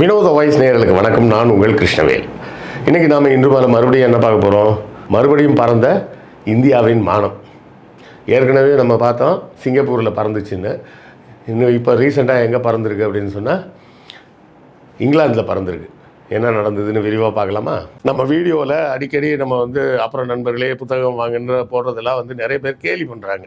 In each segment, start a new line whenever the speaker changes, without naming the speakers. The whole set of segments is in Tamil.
வினோத வாய்ஸ் நேர்களுக்கு வணக்கம். நான் உங்கள் கிருஷ்ணவேல். இன்றைக்கி நாம் இன்று மேலே மறுபடியும் என்ன பார்க்க போகிறோம் மறுபடியும் பறந்த இந்தியாவின் மானம். ஏற்கனவே நம்ம பார்த்தோம் சிங்கப்பூரில் பறந்துச்சுன்னு. இன்னும் இப்போ ரீசெண்டாக எங்கே பறந்துருக்கு அப்படின்னு சொன்னால் இங்கிலாந்தில் பறந்துருக்கு. என்ன நடந்ததுன்னு விரிவாக பார்க்கலாமா? நம்ம வீடியோவில் அடிக்கடி நம்ம வந்து அப்புறம் நண்பர்களே புத்தகம் வாங்குன்ற போடுறதெல்லாம் வந்து நிறைய பேர் கேலி பண்ணுறாங்க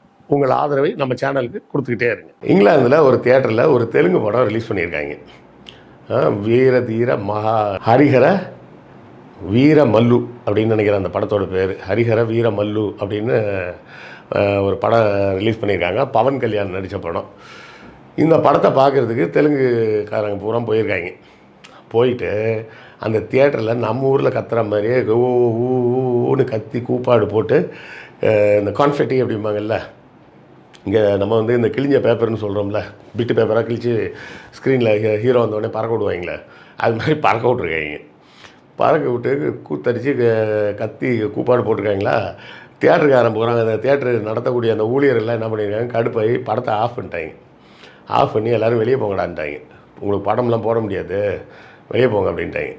உங்கள் ஆதரவை நம்ம சேனலுக்கு கொடுத்துக்கிட்டே இருங்க. இங்கிலாந்தில் ஒரு தியேட்டரில் ஒரு தெலுங்கு படம் ரிலீஸ் பண்ணியிருக்காங்க. வீர தீர மகா ஹரிஹர வீர மல்லு அப்படின்னு நினைக்கிறேன் அந்த படத்தோட பேர். ஹரிஹர வீர மல்லு அப்படின்னு ஒரு படம் ரிலீஸ் பண்ணியிருக்காங்க. பவன் கல்யாண் நடித்த படம். இந்த படத்தை பார்க்குறதுக்கு தெலுங்குக்காரங்க பூரா போயிருக்காங்க. போயிட்டு அந்த தியேட்டரில் நம்ம ஊரில் கத்துற மாதிரியே ஊன்னு கத்தி கூப்பாடு போட்டு இந்த கான்ஃபெட்டி அப்படிம்பாங்கல்ல இங்கே நம்ம வந்து இந்த கிழிஞ்ச பேப்பர்னு சொல்கிறோம்ல பிட்டு பேப்பராக கிழிச்சு ஸ்க்ரீனில் ஹீரோ வந்தோடனே பறக்க விடுவாங்களே அது மாதிரி பறக்க விட்ருக்காங்க பறக்க விட்டு கூத்தடிச்சு கத்தி கூப்பாடு போட்டிருக்காங்களா தியேட்டருக்காரன் போகிறாங்க அந்த தேட்டர் நடத்தக்கூடிய அந்த ஊழியர்கள்லாம் என்ன பண்ணியிருக்காங்க கடுப்பாகி படத்தை ஆஃப் பண்ணிட்டாங்க ஆஃப் பண்ணி எல்லோரும் வெளியே போங்கடான்ட்டாங்க உங்களுக்கு படம்லாம் போட முடியாது வெளியே போங்க அப்படின்ட்டாங்க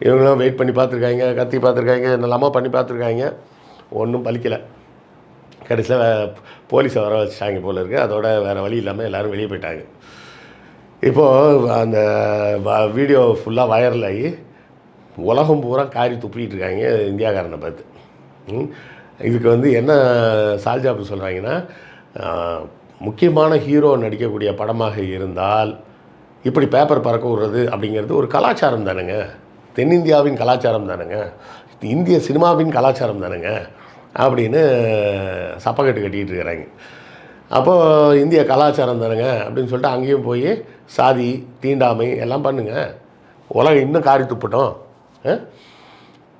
இவங்களாம் வெயிட் பண்ணி பார்த்துருக்காங்க கத்தி பார்த்துருக்காங்க என்னெல்லாமோ பண்ணி பார்த்துருக்காங்க ஒன்றும் பலிக்கலை. கடைசியில் போலீஸை வர வச்சுட்டாங்க போல இருக்குது அதோட வேறு வழி இல்லாமல் எல்லோரும் வெளியே போயிட்டாங்க. இப்போது அந்த வ- வீடியோ ஃபுல்லாக வைரல் ஆகி உலகம் பூரா காரி துப்பிட்டு இருக்காங்க இந்தியாக்காரனை பார்த்து. இதுக்கு வந்து என்ன சால்ஜாப்பு சொல்கிறாங்கன்னா முக்கியமான ஹீரோ நடிக்கக்கூடிய படமாக இருந்தால் இப்படி பேப்பர் பறக்க விடுறது அப்படிங்கிறது ஒரு கலாச்சாரம் தானுங்க. தென்னிந்தியாவின் கலாச்சாரம் தானுங்க. இந்திய சினிமாவின் கலாச்சாரம் தானுங்க. அப்படின்னு சப்பக்கட்டு கட்டிக்கிட்டு இருக்கிறாங்க. அப்போது இந்திய கலாச்சாரம் தானுங்க அப்படின்னு சொல்லிட்டு அங்கேயும் போய் சாதி தீண்டாமை எல்லாம் பண்ணுங்கள் உலகம் இன்னும் காரி துப்பட்டோம். ஆ?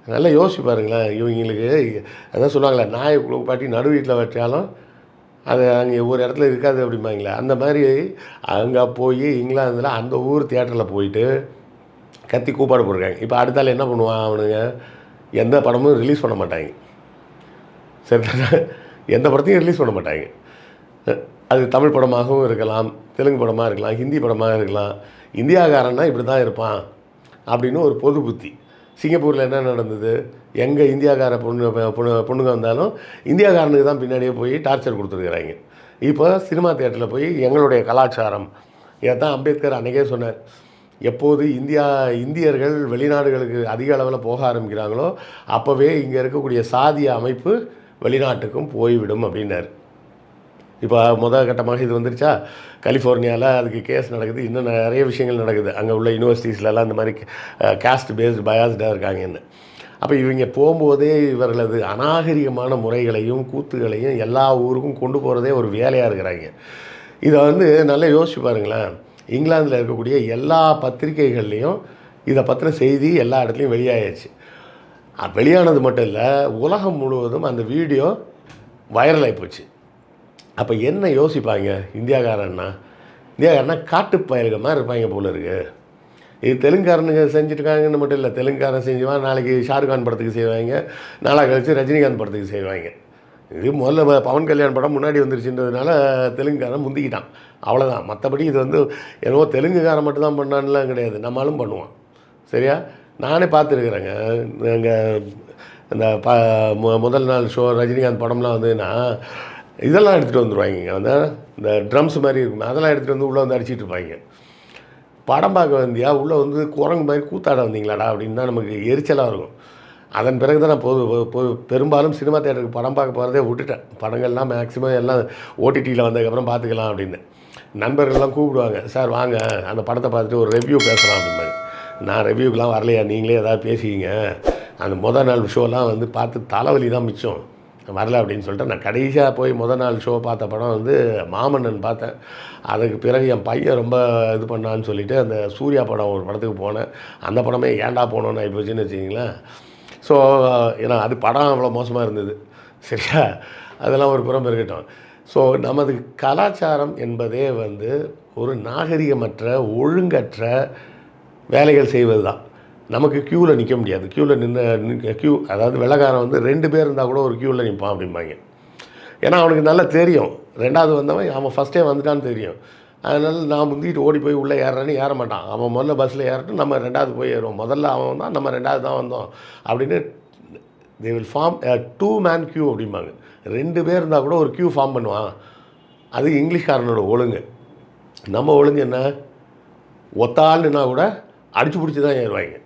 நல்லா யோசிச்சு பாருங்களேன் இவங்களுக்கு. அதான் சொல்லுவாங்களே நாயை குழுப்பாட்டி நடு வீட்டில் வச்சாலும் அது அங்கே ஒரு இடத்துல இருக்காது அப்படிம்பாங்களே. அந்த மாதிரி அங்கே போய் இங்கிலாந்தில் அந்த ஊர் தியேட்டரில் போயிட்டு கத்தி கூப்பாடு போடுறாங்க இப்போ அடுத்தால என்ன பண்ணுவான் அவனுங்க? எந்த படமும் ரிலீஸ் பண்ண மாட்டாங்க. சரி எந்த படத்தையும் ரிலீஸ் பண்ண மாட்டாங்க. அது தமிழ் படமாகவும் இருக்கலாம் தெலுங்கு படமாக இருக்கலாம் ஹிந்தி படமாக இருக்கலாம். இந்தியாக்காரன்னா இப்படி தான் இருப்பான் அப்படின்னு ஒரு பொது புத்தி. சிங்கப்பூரில் என்ன நடந்தது? எங்கே இந்தியாக்கார பொண்ணு பொண்ணு பொண்ணுங்க வந்தாலும் இந்தியாக்காரனுக்கு தான் பின்னாடியே போய் டார்ச்சர் கொடுத்துருக்குறாங்க. இப்போ சினிமா தியேட்டரில் போய் எங்களுடைய கலாச்சாரம். தான் அம்பேத்கர் அன்றைக்கே சொன்னார். எப்போது இந்தியா இந்தியர்கள் வெளிநாடுகளுக்கு அதிக அளவில் போக ஆரம்பிக்கிறாங்களோ அப்போவே இங்கே இருக்கக்கூடிய சாதிய அமைப்பு வெளிநாட்டுக்கும் போய்விடும் அப்படின்னார். இப்போ முதல் கட்டமாக இது வந்துருச்சா? கலிஃபோர்னியாவில் அதுக்கு கேஸ் நடக்குது. இன்னும் நிறைய விஷயங்கள் நடக்குது. அங்கே உள்ள யூனிவர்சிட்டிஸ்லலாம் இந்த மாதிரி காஸ்ட் பேஸ்டு பயாஸ்டாக இருக்காங்கன்னு. அப்போ இவங்க போகும்போதே இவர்களது அநாகரிகமான முறைகளையும் கூத்துகளையும் எல்லா ஊருக்கும் கொண்டு போகிறதே ஒரு வேலையாக இருக்கிறாங்க. இதை வந்து நல்லா யோசிச்சு பாருங்களேன். இங்கிலாந்தில் இருக்கக்கூடிய எல்லா பத்திரிகைகள்லேயும் இதை பற்றின செய்தி எல்லா இடத்துலையும் வெளியாகிடுச்சு வெளியானது மட்டும் இல்லை உலகம் முழுவதும் அந்த வீடியோ வைரல் ஆகிப்போச்சு போச்சு. அப்போ என்ன யோசிப்பாங்க இந்தியாக்காரன்னா? இந்தியாக்காரனா காட்டு பயலுக மாதிரி இருப்பாங்க போல இருக்கு. இது தெலுங்காரனுங்க செஞ்சுருக்காங்கன்னு மட்டும் இல்லை தெலுங்காரன் செஞ்சுவான் நாளைக்கு ஷாருக்கான் படத்துக்கு செய்வாங்க. நாளாக கழிச்சு ரஜினிகாந்த் படத்துக்கு செய்வாங்க. இது முதல்ல பவன் கல்யாண் படம் முன்னாடி வந்துருச்சுன்றதுனால தெலுங்குக்காரன் முந்திக்கிட்டான். அவ்வளோதான் மற்றபடி இது வந்து என்னவோ தெலுங்குக்காரன் மட்டும் தான் பண்ணான்லாம் கிடையாது. நம்மளும் பண்ணுவான் சரியா? நானே பார்த்துருக்குறேங்க. எங்கள் இந்த ப மு- முதல் நாள் ஷோ ரஜினிகாந்த் படம்லாம் வந்துன்னா இதெல்லாம் எடுத்துகிட்டு வந்துடுவாங்க வந்து இந்த ட்ரம்ஸ் மாதிரி இருக்கும். அதெல்லாம் எடுத்துகிட்டு வந்து உள்ளே வந்து அடிச்சிட்டு இருப்பாங்க படம் பார்க்க வந்தியா? உள்ளே வந்து குரங்கு மாதிரி கூத்தாட வந்தீங்களாடா? அப்படின்னு தான் நமக்கு எரிச்சலாக இருக்கும். அதன் பிறகு தான் நான் பொது பொ- பெரும்பாலும் சினிமா தேட்டருக்கு படம் பார்க்க போகிறதே விட்டுட்டேன். படங்கள்லாம் மேக்ஸிமம் எல்லாம் ஓடிடியில் வந்ததுக்கப்புறம் பார்த்துக்கலாம் அப்படின்னு. நண்பர்கள்லாம் கூப்பிடுவாங்க சார் வாங்க அந்த படத்தை பார்த்துட்டு ஒரு ரிவ்யூ பேசலாம் அப்படிம்பாங்க. நான் ரிவ்யூக்கெலாம் வரலையா? நீங்களே ஏதாவது பேசிக்கிங்க. அந்த முதல் நாள் ஷோலாம் வந்து பார்த்து தலைவலி தான் மிச்சம். வரல அப்படின்னு சொல்லிட்டு நான் கடைசியாக போய் முதல் நாள் ஷோ பார்த்த படம் வந்து மாமன்னன் பார்த்தேன். அதுக்கு பிறகு என் பையன் ரொம்ப இது பண்ணான்னு சொல்லிட்டு அந்த சூர்யா படம் ஒரு படத்துக்கு போனேன். அந்த படமே ஏன்டா போனோன்னு ஆகிப்போச்சுன்னு வச்சிங்களேன் ஸோ ஏன்னா அது படம் அவ்வளோ மோசமாக இருந்தது. சரியா? அதெல்லாம் ஒரு புறம் இருக்கட்டும். ஸோ நமது கலாச்சாரம் என்பதே வந்து ஒரு நாகரிகமற்ற ஒழுங்கற்ற வேலைகள் செய்வது தான் நமக்கு க்யூவில் நிற்க முடியாது. க்யூவில் நின்று க்யூ அதாவது வெள்ளக்காரன் வந்து ரெண்டு பேர் இருந்தால் கூட ஒரு க்யூவில் நிற்பான் அப்படிம்பாங்க. ஏன்னா அவனுக்கு நல்லா தெரியும். ரெண்டாவது வந்தவன் அவன் ஃபஸ்ட்டே வந்துட்டான்னு தெரியும். அதனால் நான் முந்திட்டு ஓடி போய் உள்ளே ஏறுறேன்னு ஏற மாட்டான். அவன் முதல்ல பஸ்ஸில் ஏறட்டும் நம்ம ரெண்டாவது போய் ஏறுவோம். முதல்ல அவன் தான் நம்ம ரெண்டாவது தான் வந்தோம் அப்படின்னு they will form two man queue அப்படிம்பாங்க. ரெண்டு பேர் இருந்தால் கூட ஒரு க்யூ ஃபார்ம் பண்ணுவான். அது இங்கிலீஷ்காரனோட ஒழுங்கு. நம்ம ஒழுங்கு என்ன? ஒத்த கூட அடிச்சு பிடிச்சி தான் ஏறுவாங்க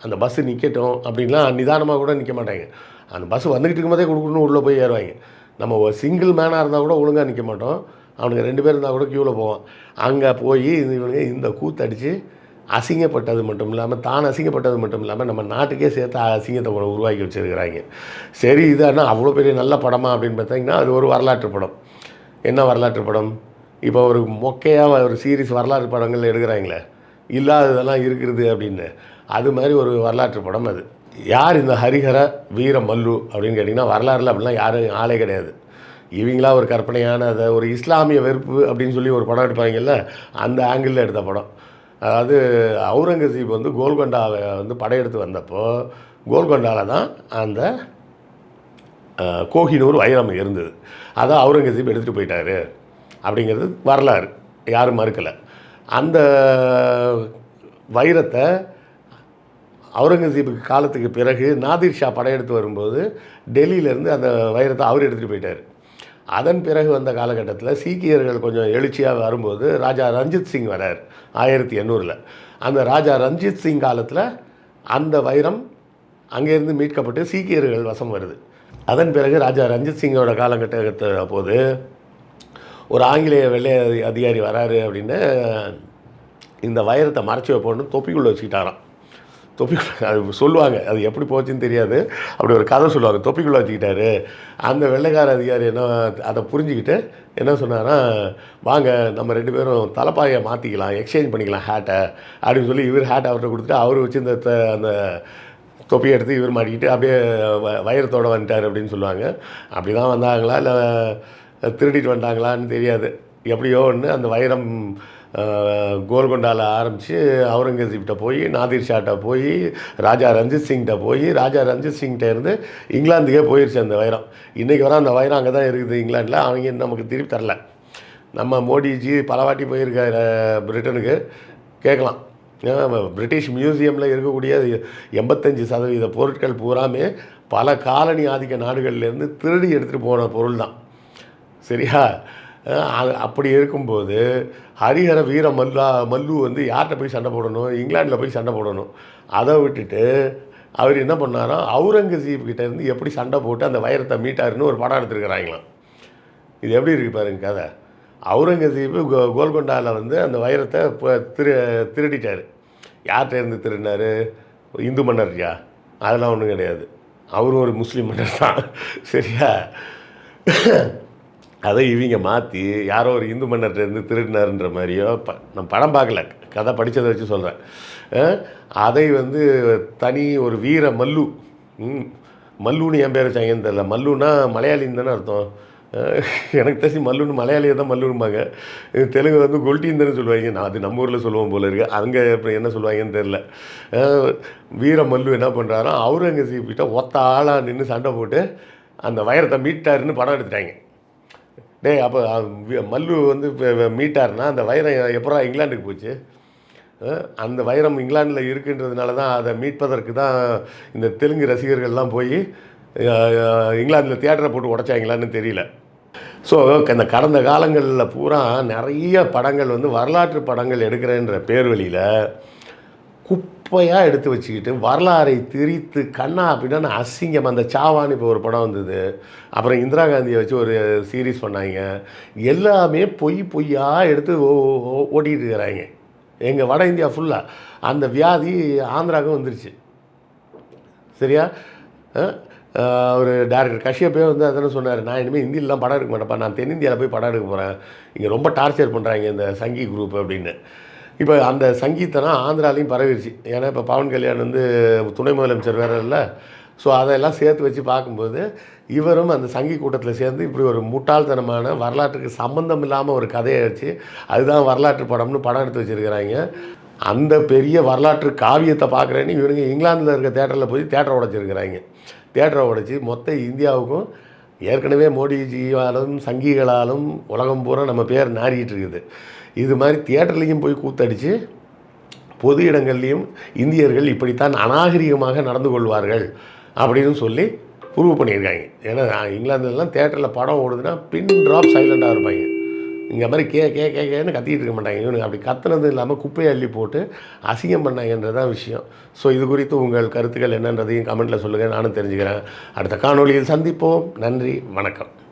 அந்த பஸ்ஸு நிற்கட்டும் அப்படின்லாம் நிதானமாக கூட நிற்க மாட்டாங்க அந்த பஸ் வந்துக்கிட்டு இருக்கும்போதே கொடுக்கணும்னு உள்ளே போய் ஏறுவாங்க நம்ம ஒரு சிங்கிள் மேனாக இருந்தால் கூட ஒழுங்காக நிற்க மாட்டோம். அவனுங்க ரெண்டு பேர் இருந்தால் கூட க்யூவில் போவான் அங்கே போய் இவனுங்க இந்த கூத்தடிச்சு அசிங்கப்பட்டது மட்டும் இல்லாமல் தான் அசிங்கப்பட்டது மட்டும் இல்லாமல் நம்ம நாட்டுக்கே சேர்த்து அசிங்கத்தை உருவாக்கி வச்சுருக்கிறாங்க சரி இதானா அவ்வளோ பெரிய நல்ல படமா அப்படின்னு பார்த்தீங்கன்னா அது ஒரு வரலாற்று படம். என்ன வரலாற்று படம்? இப்போ ஒரு மொக்கையாக ஒரு சீரிஸ் வரலாற்று படங்கள் எடுக்கிறாங்களே இல்லாததெல்லாம் இருக்கிறது அப்படின்னு. அது மாதிரி ஒரு வரலாற்று படம் அது. யார் இந்த ஹரிஹர வீர மல்லு அப்படின்னு கேட்டிங்கன்னா வரலாறுல அப்படிலாம் யாரும் ஆளே கிடையாது. இவங்களா ஒரு கற்பனையான அதை ஒரு இஸ்லாமிய வெறுப்பு அப்படின்னு சொல்லி ஒரு படம் எடுப்பாங்கல்ல அந்த ஆங்கிளில் எடுத்த படம். அதாவது அவுரங்கசீப் வந்து கோல்கொண்டாவை வந்து படையெடுத்து வந்தப்போ கோல்கொண்டாவில் தான் அந்த கோகினூர் கோஹினூர் வைரம் இருந்தது. அதான் அவுரங்கசீப் எடுத்துகிட்டு போயிட்டாரு. அப்படிங்கிறது வரலாறு. யாரும் மறுக்கலை. அந்த வைரத்தை அவுரங்கசீபுக்கு காலத்துக்கு பிறகு நாதிர் ஷா படையெடுத்து வரும்போது டெல்லியிலேருந்து அந்த வைரத்தை அவர் எடுத்துகிட்டு போயிட்டார். அதன் பிறகு வந்த காலகட்டத்தில் சீக்கியர்கள் கொஞ்சம் எழுச்சியாக வரும்போது ராஜா ரஞ்சித் சிங் வரார் ஆயிரத்தி எண்ணூறில். அந்த ராஜா ரஞ்சித் சிங் காலத்தில் அந்த வைரம் அங்கேருந்து மீட்கப்பட்டு சீக்கியர்கள் வசம் வருது. அதன் பிறகு ராஜா ரஞ்சித் சிங்கோட காலகட்டத்தை போது ஒரு ஆங்கிலேய வெள்ளை அதி- அதிகாரி வராரு அப்படின்னு இந்த வைரத்தை மறைச்சி வைப்போன்னு தொப்பிக்குள்ளே வச்சுக்கிட்டாராம். தொப்பிக்குள்ள அது சொல்லுவாங்க அது எப்படி போச்சுன்னு தெரியாது. அப்படி ஒரு கதை சொல்லுவாங்க தொப்பிக்குள்ளே வச்சுக்கிட்டாரு. அந்த வெள்ளைக்கார அதிகாரி என்ன அதை புரிஞ்சுக்கிட்டு என்ன சொன்னாரா வாங்க நம்ம ரெண்டு பேரும் தலைப்பாயை மாற்றிக்கலாம் எக்ஸ்சேஞ்ச் பண்ணிக்கலாம் ஹேட்டை அப்படின்னு சொல்லி இவர் ஹேட் அவர்கிட்ட கொடுத்துட்டு அவர் வச்சு த- அந்த தொப்பியை எடுத்து இவர் மாட்டிக்கிட்டு அப்படியே வ- வைரத்தோட வந்துட்டார் அப்படின்னு சொல்லுவாங்க. அப்படி தான் வந்தாங்களா இல்லை திருடிட்டு வந்தாங்களான்னு தெரியாது. எப்படியோ ஒன்று அந்த வைரம் கோல்கொண்டாவில் ஆரம்பித்து அவுரங்கசீப்கிட்ட போய் நாதிர் ஷாட்ட போய் ராஜா ரஞ்சித் சிங்கிட்ட போய் ராஜா ரஞ்சித் சிங்கிட்ட இருந்து இங்கிலாந்துக்கே போயிடுச்சு அந்த வைரம். இன்றைக்கி வர அந்த வைரம் அங்கே தான் இருக்குது இங்கிலாண்டில் அவங்க நமக்கு திருப்பி தரல. நம்ம மோடிஜி பலவாட்டி போயிருக்காரு பிரிட்டனுக்கு. கேட்கலாம். பிரிட்டிஷ் மியூசியமில் இருக்கக்கூடிய எண்பத்தஞ்சு சதவீத பொருட்கள் பூராமே பல காலனி ஆதிக்க நாடுகள்லேருந்து திருடி எடுத்துகிட்டு போன பொருள் தான் சரியா? அது அப்படி இருக்கும்போது ஹரிஹர வீர மல்லா மல்லு வந்து யார்கிட்ட போய் சண்டை போடணும்? இங்கிலாண்டில் போய் சண்டை போடணும். அதை விட்டுட்டு அவர் என்ன பண்ணாரோ அவுரங்கசீப் கிட்டேருந்து எப்படி சண்டை போட்டு அந்த வைரத்தை மீட்டாருன்னு ஒரு படம் எடுத்துருக்கிறாங்களாம். இது எப்படி இருக்கு பாருங்க கதை. அவுரங்கசீப்பு கோ கோல்கொண்டாவில் வந்து அந்த வைரத்தை இப்போ திரு திருடிட்டார். யார்கிட்ட இருந்து திருடினாரு? இந்து மன்னர்யா அதெல்லாம் ஒன்றும் கிடையாது. அவரும் ஒரு முஸ்லீம் மன்னர் தான். சரியா? அதை இவங்க மாற்றி யாரோ ஒரு இந்து மன்னர்கிட்ட இருந்து திருடினாருன்ற மாதிரியோ ப நான் படம் பார்க்கல. கதை படித்ததை வச்சு சொல்கிறேன் அதை வந்து தனி ஒரு வீர மல்லு ம், மல்லுன்னு என் பேர் வச்சாங்கன்னு தெரியல. மல்லுன்னா மலையாளின்னு தானே அர்த்தம். எனக்கு தெரிஞ்சு மல்லுன்னு மலையாளியை தான் மல்லுன்பாங்க தெலுங்கு வந்து கொல்ட்டின்னு சொல்லுவாங்க. நான் அது நம்ம ஊரில் சொல்லுவோம் போல இருக்கு. அங்கே அப்புறம் என்ன சொல்லுவாங்கன்னு தெரில வீர மல்லு என்ன பண்ணுறாரோ அவுரங்கசீப் கிட்ட ஒத்த ஆளாக நின்று சண்டை போட்டு அந்த வயரத்தை மீட்டாருன்னு படம் எடுத்துட்டாங்க. டேய் அப்போ மல்லு வந்து மீட்டார்னா அந்த வைரம் எப்பரா இங்கிலாந்துக்கு போச்சு? அந்த வைரம் இங்கிலாந்தில் இருக்குன்றதுனால தான் அதை மீட்பதற்கு தான் இந்த தெலுங்கு ரசிகர்கள்லாம் போய் இங்கிலாந்தில் தியேட்டரை போட்டு உடைச்சாங்களான்னு தெரியல. ஸோ இந்த கடந்த காலங்களில் பூரா நிறைய படங்கள் வந்து வரலாற்று படங்கள் எடுக்கிறேன்ற பேர் வழியில் குப் குப்பையாக எடுத்து வச்சுக்கிட்டு வரலாறை திரித்து கண்ணா அப்படின்னு அசிங்கம். அந்த சாவான்னு இப்போ ஒரு படம் வந்தது. அப்புறம் இந்திரா காந்தியை வச்சு ஒரு சீரீஸ் பண்ணாங்க. எல்லாமே பொய் பொய்யாக எடுத்து ஓ- ஓ- ஓட்டிகிட்டு இருக்கிறாங்க. எங்கள் வட இந்தியா ஃபுல்லாக அந்த வியாதி ஆந்திராவுக்கும் வந்துருச்சு. சரியா? ஒரு டேரக்டர் கஷ்யப்பே வந்து அதானே சொன்னார். நான் இனிமேல் ஹிந்திலலாம் படம் எடுக்க மாட்டேன்ப்பா. நான் தென்னிந்தியாவில் போய் படம் எடுக்க போகிறேன் இங்கே ரொம்ப டார்ச்சர் பண்ணுறாங்க இந்த சங்கி குரூப் அப்படின்னு. இப்போ அந்த சங்கீதனா ஆந்திராலையும் பரவிடுச்சு ஏன்னா இப்போ பவன் கல்யாண் வந்து துணை முதலமைச்சர் வேறு இல்லை. ஸோ அதெல்லாம் சேர்த்து வச்சு பார்க்கும்போது இவரும் அந்த சங்கி கூட்டத்தில் சேர்ந்து இப்படி ஒரு முட்டாள்தனமான வரலாற்றுக்கு சம்மந்தம் இல்லாமல் ஒரு கதையை வச்சு அதுதான் வரலாற்று படம்னு படம் எடுத்து வச்சுருக்கிறாங்க. அந்த பெரிய வரலாற்று காவியத்தை பார்க்குறேன்னு இவருங்க இங்கிலாந்தில் இருக்க தேட்டரில் போய் தேட்டரை உடைச்சிருக்கிறாங்க. தேட்டரை உடைச்சி மொத்த இந்தியாவுக்கும் ஏற்கனவே மோடிஜியாலும் சங்கிகளாலும் உலகம் பூரா நம்ம பேர் நாரிக்கிட்டு இருக்குது. இது மாதிரி தியேட்டர்லேயும் போய் கூத்தடிச்சு பொது இடங்கள்லையும் இந்தியர்கள் இப்படித்தான் அநாகரிகமாக நடந்து கொள்வார்கள் அப்படின்னு சொல்லி ப்ரூவ் பண்ணியிருக்காங்க. ஏன்னா இங்கிலாந்துலலாம் தேட்டரில் படம் ஓடுதுன்னா பின் ட்ராப் சைலண்டாக இருப்பாங்க. இங்கே மாதிரி கே கே கே கேன்னு கத்திட்டு இருக்க மாட்டாங்க. இவனுக்கு அப்படி கத்துனது இல்லாமல் குப்பையை அள்ளி போட்டு அசிங்கம் பண்ணாங்கன்றதான் விஷயம். ஸோ இது குறித்து உங்கள் கருத்துக்கள் என்னன்றதையும் கமெண்ட்டில் சொல்லுங்கள் நானும் தெரிஞ்சுக்கிறேன். அடுத்த காணொலியில் சந்திப்போம். நன்றி. வணக்கம்.